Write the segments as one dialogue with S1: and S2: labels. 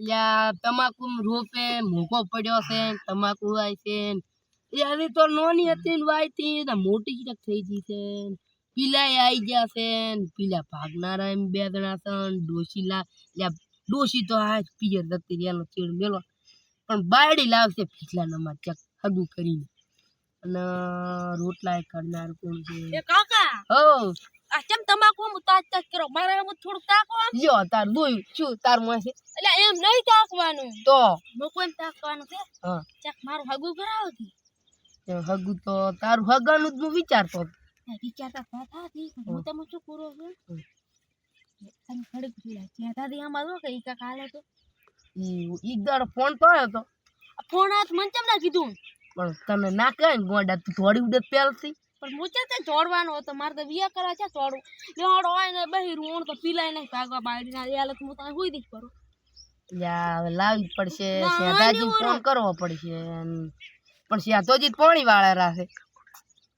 S1: લ્યા તમાકુ રોપે મોકો પડ્યો છે તમાકુ વાય છે. ને. એ હવે તો નોની હતી ને વાયતી ને મોટી જ થઈ ગઈ છે. પીલા આઈ ગયા છે પીલા ભાગનારા એમ બે જણા છે ને ડોશી લા લ્યા ડોશી તો આ પિયર જતી રહી ચીડ મેલો. પણ બાયડી લાવશે ફીટલા નંબર ચક હગું કરીને. અને રોટલા કરનાર કોણ છે?
S2: કાકા!
S1: હો
S2: આ કેમ તમાકુ હું તાજ તાજ કરો? મારે હું થોડું તાકો
S1: લ્યો તાર જોયું શું તારમાં
S2: એટલે એમ નહીં તાકવાનું.
S1: તો?
S2: મોકો કોઈ તાકવાનું છે
S1: હા.
S2: ચક મારું હગુ કરાવો થી
S1: હગુ તો તારું હગાનું જ હું વિચારતો.
S2: વિચારતા થતા હતી હું તમે શું કરો છે? તમે ખડક પીલા ચેતા દી આમાં જો કે ઈ કાકા હાલે તો?
S1: ઈ દાડો ફોન તો આવ્યો તો.
S2: ફોન હાથ મન ચમ ના કીધું?
S1: પણ તને ના કહે ગોડા તું થોડી ઉડત પહેલથી.
S2: પણ મુચે તે જોડવાનો હતો? મારે તો વિયા કરવા છે જોડું લેવાડો હોય ને બહી રૂણ તો પીલાય નહીં ભાગવા બાળી ના એ હાલત હું તને હુઈ દીશ કરું
S1: યા હવે લાવવી જ પડશે.
S2: ના,
S1: શેતાજી
S2: આની
S1: ફોન કરવો પડશે. અન પણ શેતોજી પાણી વાળા રાખે.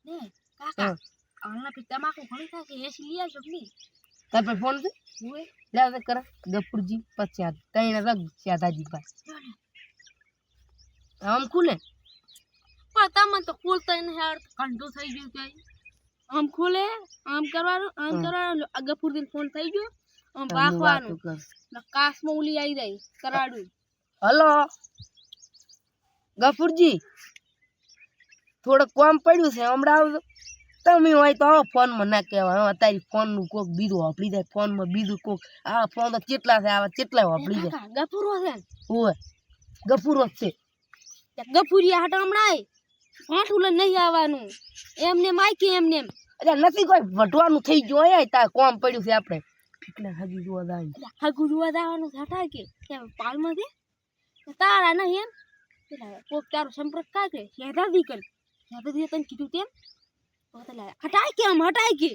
S2: ને કાકા
S1: હા.
S2: હાલના પી તમાકુ ઘણી થાય છે એસી લઈ આવશો કે નહીં
S1: તાર પાસે ફોન છે?
S2: હુએ
S1: લે હવે કરે. ગફુરજી પછી આ કઈ રગ શેતાજી પાસે આમ ખુલે?
S2: પણ તમે તો ખોલતા નહીં આવડતું કંઠું થઈ ગયું કઈ આમ ખોલે આમ કરવાનું આમ
S1: હમ.
S2: કરવાનું આ ગફુર દિન ફોન થઈ ગયો આમ
S1: તો હું વાતો
S2: રાખવાનું
S1: કર
S2: ને કાસમાં ઉલી આવી જાય કરાડું
S1: હલો ગફુરજી થોડુંક કામ પડ્યું છે હમણાં આવજો તમે હોય તો આવો ફોનમાં ના કહેવાય હવે તારી ફોનનું કોક બીજું વાપરી જાય ફોનમાં બીજું કોક આ ફોન તો કેટલા છે આવા કેટલા વાપરી જાય
S2: કાકા ગફુરો છે ને
S1: ઓય ગફુરો જ છે
S2: તે ગફુરિયા હાટ હમણાં આય આઠું નહીં આવવાનું. એમને માયકી એમને એમ.
S1: એટલે નથી કોઈ વટવાનું થઈ ગયું અહીંયા તાર કોમ પડ્યું છે આપણે. એટલે હજી જોવા જાય
S2: હગું જોવા જવાનું છે હટાય કે કેમ પાલમાંથી? તારા નહીં એમ. પેલા કોક તારો સંપર્ક કાય કે? શેધાથી કર શેધાથી તને કીધું તેમ? તો પેલા હટાય કે આમ હટાય કે?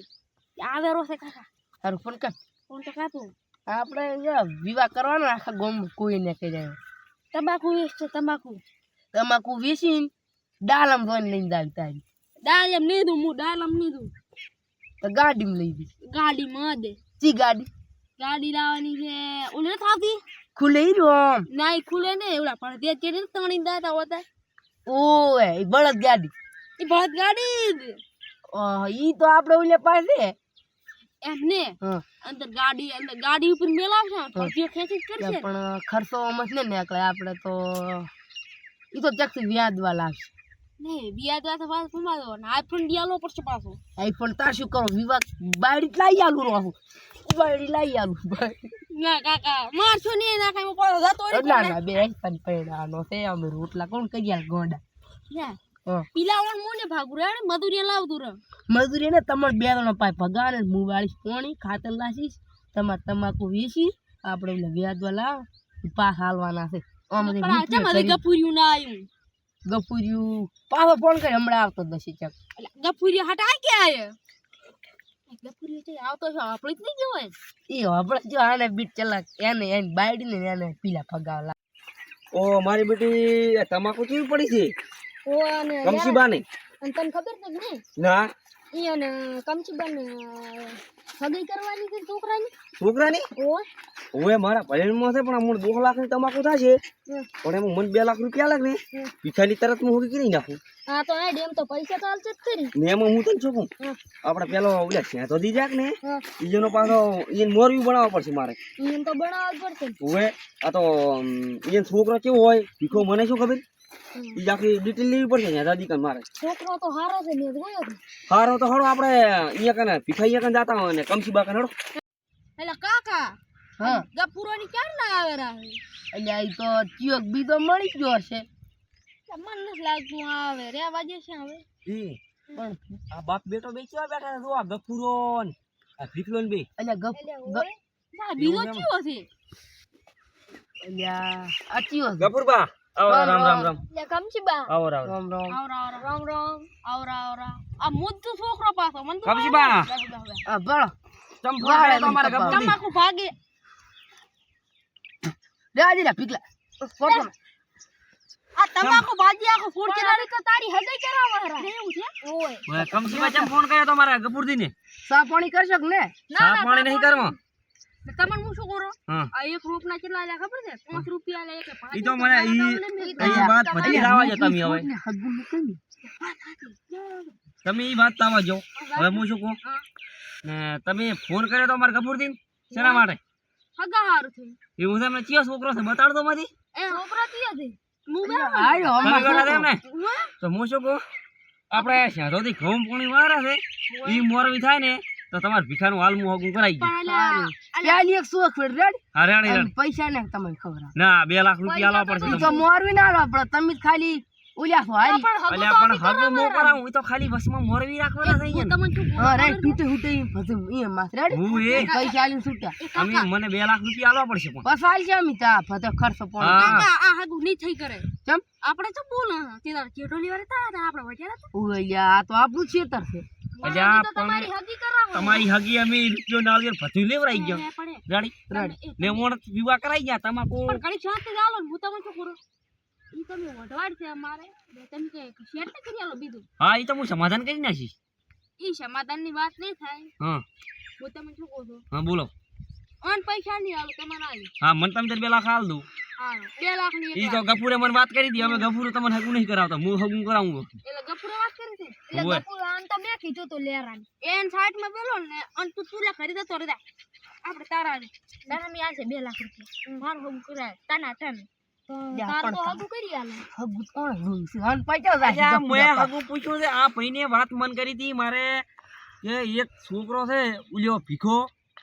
S2: આવે રોસે છે કાકા.
S1: તારું ફોન કર.
S2: ફોન તો કાપું.
S1: આપણે વિવાહ કરવાનો આખા ગોમ કોઈ ને કહી જાય
S2: તમાકુ વેચ છે તમાકુ.
S1: તમાકુ વેચીને. ડાલમ ધોઈને લઈને જાવી તારી
S2: દાળ એમ નહીં દઉં હું ડાલમ નહીં દઉં
S1: તો ગાડીમાં લઈ દી
S2: ગાડીમાં દે
S1: ચી ગાડી
S2: ગાડી લાવવાની છે ઓલે નથી
S1: ખુલે ઈ રહ્યો
S2: ના ખુલે ને ઓલા પણ તે ચેડી તણી દાતા હોતા
S1: ઓય ઈ બળદ ગાડી
S2: એ બળદ ગાડી
S1: ઈ તો આપણે ઓલે પાસે
S2: એમને
S1: ને
S2: અંદર ગાડી અંદર ગાડી ઉપર મેલાવશે પતિઓ ખેંચી જ કરશે
S1: પણ ખર્ચો મત ને નીકળે આપણે તો ઈ તો ચકથી વ્યાજવા લાગશે
S2: ને બિયા તો વાત સમાજો ને આઈફોન ડિયાલો પડશે પાછો.
S1: આઈફોન તાર શું કરો? વિવાહ બાયડી લાવી આલું રહું. બાયડી લાવી આલું.
S2: ના કાકા મારશો ને ના કાઈ પાછો જતો રહે
S1: ના બે આઈફોન પડ્યાનો છે અમે રોટલા કોણ કર્યા ગોડા.
S2: ના પીલા વાળ મોને ભાગું રે મધુરિયા લાવતું રે
S1: મજૂરી ને તમારે બે જણો પાસે પગાર ને હું વાળીશ પોણી ખાતર લાસીશ તમારે તમાકુ વેચી આપણે વ્યાજવા લાવ પાસ હાલવાના છે. આમ
S2: ગફુરિયું ના આવ્યું
S1: ગપુર્યું પાછો ફોન કરી હમણાં આવતો દસી ચક
S2: ગફુરિયા હટા કે આયે ગફુરિયો છે આવતો છે આપણે જ નહીં જોવાય.
S1: એ આપણે જો આને બીટ ચલાક એને એને બાયડી ને એને પીલા ફગાવલા
S3: ઓ મારી બેટી તમાકુ કેવી પડી છે?
S2: ઓ અને
S3: કમસીબા નહીં
S2: અને તને ખબર છે કે નહીં
S3: ના.
S2: ઈ અને કમચીબન સગાઈ કરવાની છે છોકરાની?
S3: છોકરાની?
S2: ઓ.
S3: હવે મારા ભરેણમાં છે પણ હમણાં દોઢ લાખની તમાકુ થશે. પણ એમાં મને બે લાખ રૂપિયા લાગે ને. પીછાની તરત હું હોકી કરી નાખું.
S2: હા તો આ ડેમ તો પૈસા તો હાલશે જ ખરી.
S3: ને એમાં હું તને
S2: છોકું
S3: આપણે પેલો ઓલા છે તો દી જાક ને
S2: હા
S3: ઈજોનો પાછો ઈયન મોરવી બનાવવા પડશે મારે.
S2: ઈ તો બનાવવા જ પડશે.
S3: હવે આ તો અમ, છોકરો કેવો હોય ભીખો મને શું ખબર. ઈ આખી ડિટેલ લેવી પડશે ને દાદી કાન મારે.
S2: છોકરો તો હારો છે મેં જોયો
S3: હારો તો હારો આપણે અહીંયા કને ભીખા અહીંયા કને જાતા હોય ને કમસીબા કને હડો
S2: એટલે કાકા.
S1: હા.
S2: ગપુરોની ક્યાં ના આવે રાહે
S1: એટલે આ તો ચિયોક બીજો મળી ગયો હશે.
S2: મન નથી લાગતું આવે રેવા દે હવે.
S1: પણ
S3: આ બાપ બેટો બે કેવા બેઠા છે? જો આ ગફુરો આ ભીખલો ને બે.
S1: એટલે ગપ
S2: એટલે
S1: ગ-
S2: ઓય. ના બીજો ચિયો છે.
S1: એટલે આ આ ચિયો છે.
S3: આવો
S1: રામ,
S3: રામ રામ
S1: રામ.
S3: રામ
S2: કમચીબા
S3: આવો રામ
S1: રામ. રામ
S2: આવરા આવરા રામ રામ આવરા આવરા આ મુદ્દુ છોકરો પાછો મન તો
S3: કમચીબા.
S2: બેહો, બેહો, બેહો.
S1: આ ભણો
S3: તમ તમારા
S2: તમાકુ ભાગે.
S1: રાજી રા પીકલા ફોટો
S2: આ તમાકુ ભાજી આખો ફૂડ કેનારી તો તારી હગાઈ કરાવવા હરા. એવું છે? ઓય.
S3: ઓય કમસીબા ચમ ફોન કર્યો તમારા ગપુરદી ને
S1: સા પાણી કરશો કે ને?
S3: સા પાણી નહીં કરવો.
S2: ને તમને હું શું કરો? આ એક રૂપના કેટલા આલ્યા ખબર છે? 5 રૂપિયા લે કે પાંચ
S3: ઈ તો મને ઈ- એ વાત પછી રાવા જો તમે હવે.
S1: ને ને.
S3: તમે ઈ વાત તામાં જો હવે હું શું કહું? ને તમે ફોન કર્યો તો અમારે ગપુરદી શેના માટે?
S2: હગા હારું થઈ
S3: એવું છે એમને ચિયો છોકરો છે? બતાડ તો માંથી
S2: એ છોકરા કયો છે? હું
S3: તો હું શું કહું? આપણે શહેરોથી ઘઉં પોણી વાળા છે. ઈ મોરવી થાય ને તો તમારે ભીખાનું હાલ હું હગું કરાઈ ગયું
S1: એક શોખ રેડ? પૈસા ને તમને ખબર
S3: ના બે લાખ રૂપિયા આલવા પડશે
S1: ઈ તો
S3: તમને.
S1: મોરવી ના પડે. તમે ખાલી ઉલ્યા હારી
S3: અલ્યા પણ
S2: અમે
S3: મો કરાવું ઈ તો ખાલી વસમાં મોરવી રાખવાના છે
S2: હું તમને શું
S1: હા તૂટે તૂટે ઈ ભજમ ઈ
S3: હું એ?
S1: પૈસા આલીને છૂટા.
S3: અમે મને બે લાખ રૂપિયા આલવા પડશે પણ.
S1: બસ આલશે અમે તા ભજે ખર્ચો પણ.
S2: કાકા, આ હગું નહીં થઈ કરે.
S1: ચમ?
S2: આપણે તો બોલો તે તાર ચેટોલી વાળા હતા આપણે વચ્ચે હતા
S1: ઉલ્યા આ તો આપણું છેતર છે.
S3: અલ્યા પણ
S2: તમારી હગી કરાવો.
S3: તમારી હગી અમે રૂપિયો નાળિયેર ભથ્થું લેવરાઈ ગયો. રાડી?
S1: રાડી.
S3: મોણ વિવાહ કરાઈ ગયા તમાકુ
S2: પણ કડી શાંતિ ચાલો હું તમને શું કરું? ઈ વઢવાડ છે અમારે. તમે કે શેર ને કરી આલો બીજું.
S3: હા ઈ તો હું સમાધાન કરી નાખીશ.
S2: ઈ સમાધાનની વાત નહીં થાય.
S3: હા.
S2: હું તમને શું કહું છું?
S3: હા બોલો.
S2: અન પૈસા નહીં આલો તમારે આલી.
S3: હા મને તમે બે લાખ આલ દઉં
S2: હાલો બે લાખની
S3: ઈ તો ગફુરે મને વાત કરી અમે ગફુરે તમને હગું નહીં કરાવતા. હું હગું કરાવું
S2: એટલે ગફુરે વાત કરી છે. આમ તો મેં કીધું તો લેરાન. એન સાઈડમાં પેલો ને અન તું તુલા ખરીદે તો રે આપણે તારા તારા મી આશે બે લાખ રૂપિયા. મારું હગું કરાય. તાના તન.
S1: યા
S2: તાર
S1: પણ
S2: તો
S1: તાર.
S2: હગું કરી આલે.
S1: હગું કોણ જોયું છે. અને પૈસા જાય
S3: અચ્છા
S1: છે
S3: મેં હગું પૂછ્યું છે આ ભાઈને વાત મન કરી હતી મારે કે એક છોકરો છે ઉલ્યો ભીખો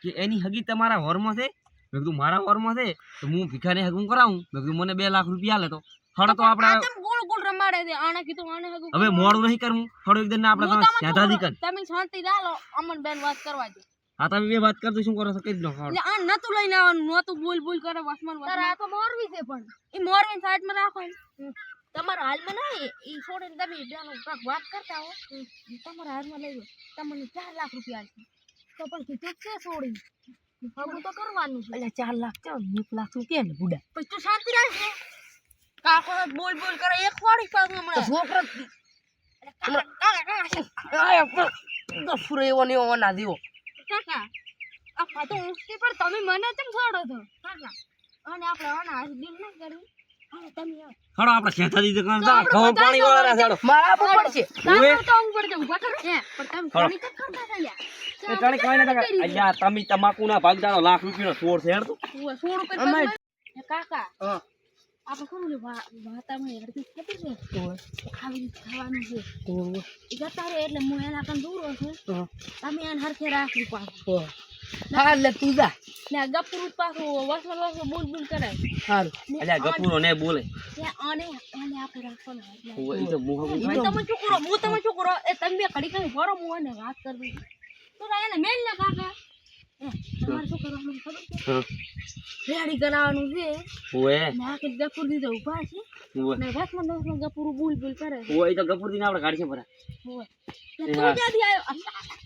S3: કે એની હગી તમારા હોરમાં છે? મેં કીધું મારા હોરમાં છે? તો હું ભીખાને હગું કરાવું. મેં કીધું મને બે લાખ રૂપિયા લેતો હડો તો આપણે
S2: ગોળ ગોળ રમાડે છે? આને કીધું આને હગું
S3: હવે મોડું નહીં કરવું. થોડું એક દિન આપણે તમે?
S2: તમે શાંતિ રાખો અમન બેન વાત કરવા દે.
S3: હા તમે બે વાત કરજો શું કરો છો? કઈ દો હડો.
S2: એટલે આ નતું લઈને આવવાનું નતું બોલ બોલ કરે વસમાન વસમાન. તારા તો મોરવી છે પણ. એ મોરવી સાઈડમાં રાખો તમારા હાલમાં ના એ છોડીને તમે બેનો કાક વાત કરતા હો. તમારા હાથમાં લઈ તમને ચાર લાખ રૂપિયા છે તો પણ કીધું છે છોડી હવે તો કરવાનું છે.
S1: એટલે ચાર લાખ ચાલ એક લાખનું કે ને બુડા?
S2: પછી તું શાંતિ રાખજે. કાકો બોલ બોલ કરે એક વાળી પાછું હમણાં.
S1: છોકરો
S2: કાકા કાકા કાકા
S1: આયો પણ એવો ને એવો ના દેવો
S2: આ તો ઊંચતી પણ તમે મને કેમ છોડો છો કાકા અને આપણે આના ડીલ ના કરવી હા તમે આવો.
S3: આપણે સ્યાધાથી દુકાન
S2: તો
S3: ઘઉં પાણી વાળા રાખ હાડો
S1: મારા આપવું પડશે
S3: ઓવે.
S2: તો ઊંઘ પડશે, ઊભા કરો. હે, પણ તમે પાણી તો કરતા થયા
S3: એ ટાણે કોઈ ના ટકા. અલ્યા તમે તમાકુના ભાગદારો લાખ રૂપિયાનો ચોર છે હેડ તું.
S2: રૂપિયા કાકા
S1: હા
S2: આપણે છે ખાવાનું છે. એ એટલે હું એના કાન દૂરો છું
S1: હા.
S2: તમે એને હરખે રાખવી પાછું.
S1: હા એટલે તું જા.
S2: ને આ પાછું વસમાં વસમાં બોલ બોલ કરે.
S1: સારું
S2: ને
S3: અલ્યા ને બોલે.
S2: આને આને આપણે રાખવાનું એટલે
S3: તો મું
S2: હું તમે શું હું તમે શું એ તમે બે ઘડી ભરો હું એને વાત કરી તો એને મેલ ને કાકા. તમારે શું કરવાનું ખબર રેડી કરાવવાનું છે.
S3: ઓવે,
S2: ને ગપુર દીધો ઊભા છે. ને વસમાં ગપુર બુલ બુલ કરે.
S3: તો ગફુરજીને આપણે ગાડી છે ભરા.
S2: હોય. ને તું ક્યાંથી આવ્યો?